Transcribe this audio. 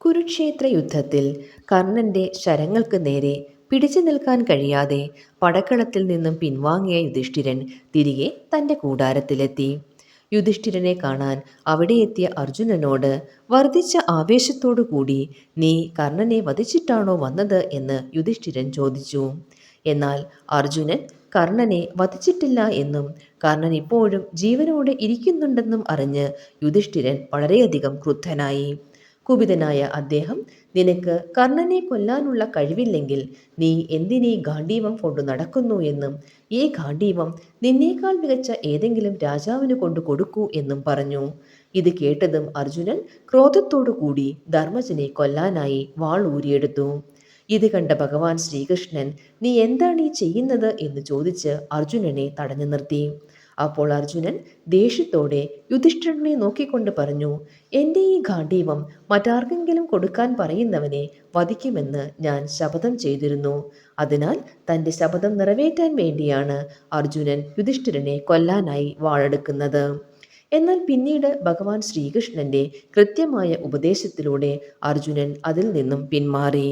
കുരുക്ഷേത്ര യുദ്ധത്തിൽ കർണന്റെ ശരങ്ങൾക്ക് നേരെ പിടിച്ചു നിൽക്കാൻ കഴിയാതെ പടക്കളത്തിൽ നിന്നും പിൻവാങ്ങിയ യുധിഷ്ഠിരൻ തിരികെ തന്റെ കൂടാരത്തിലെത്തി. യുധിഷ്ഠിരനെ കാണാൻ അവിടെ എത്തിയ അർജുനനോട് വർദ്ധിച്ച ആവേശത്തോടു കൂടി നീ കർണനെ വധിച്ചിട്ടാണോ വന്നത്? എന്ന് യുധിഷ്ഠിരൻ ചോദിച്ചു. എന്നാൽ അർജുനൻ കർണനെ വധിച്ചിട്ടില്ല എന്നും കർണൻ ഇപ്പോഴും ജീവനോടെ ഇരിക്കുന്നുണ്ടെന്നും അറിഞ്ഞ് യുധിഷ്ഠിരൻ വളരെയധികം ക്രുദ്ധനായി. കുപിതനായ അദ്ദേഹം നിനക്ക് കർണനെ കൊല്ലാനുള്ള കഴിവില്ലെങ്കിൽ നീ എന്തിനീ ഗാന്ധീവം കൊണ്ടു നടക്കുന്നു എന്നും ഈ ഗാന്ധീവം നിന്നേക്കാൾ മികച്ച ഏതെങ്കിലും രാജാവിന് കൊണ്ടു കൊടുക്കൂ എന്നും പറഞ്ഞു. ഇത് കേട്ടതും അർജുനൻ ക്രോധത്തോടു കൂടി ധർമ്മജനെ കൊല്ലാനായി വാൾ ഊരിയെടുത്തു. ഇത് കണ്ട ഭഗവാൻ ശ്രീകൃഷ്ണൻ നീ എന്താണ് ഈ ചെയ്യുന്നത്? എന്ന് ചോദിച്ച് അർജുനനെ തടഞ്ഞു നിർത്തി. അപ്പോൾ അർജുനൻ ദേഷ്യത്തോടെ യുധിഷ്ഠിരനെ നോക്കിക്കൊണ്ട് പറഞ്ഞു എന്റെ ഈ ഗാന്ധീവം മറ്റാർക്കെങ്കിലും കൊടുക്കാൻ പറയുന്നവനെ വധിക്കുമെന്ന് ഞാൻ ശപഥം ചെയ്തിരുന്നു. അതിനാൽ തന്റെ ശപഥം നിറവേറ്റാൻ വേണ്ടിയാണ് അർജുനൻ യുധിഷ്ഠിരനെ കൊല്ലാനായി വാളെടുക്കുന്നത്. എന്നാൽ പിന്നീട് ഭഗവാൻ ശ്രീകൃഷ്ണന്റെ കൃത്യമായ ഉപദേശത്തിലൂടെ അർജുനൻ അതിൽ നിന്നും പിന്മാറി.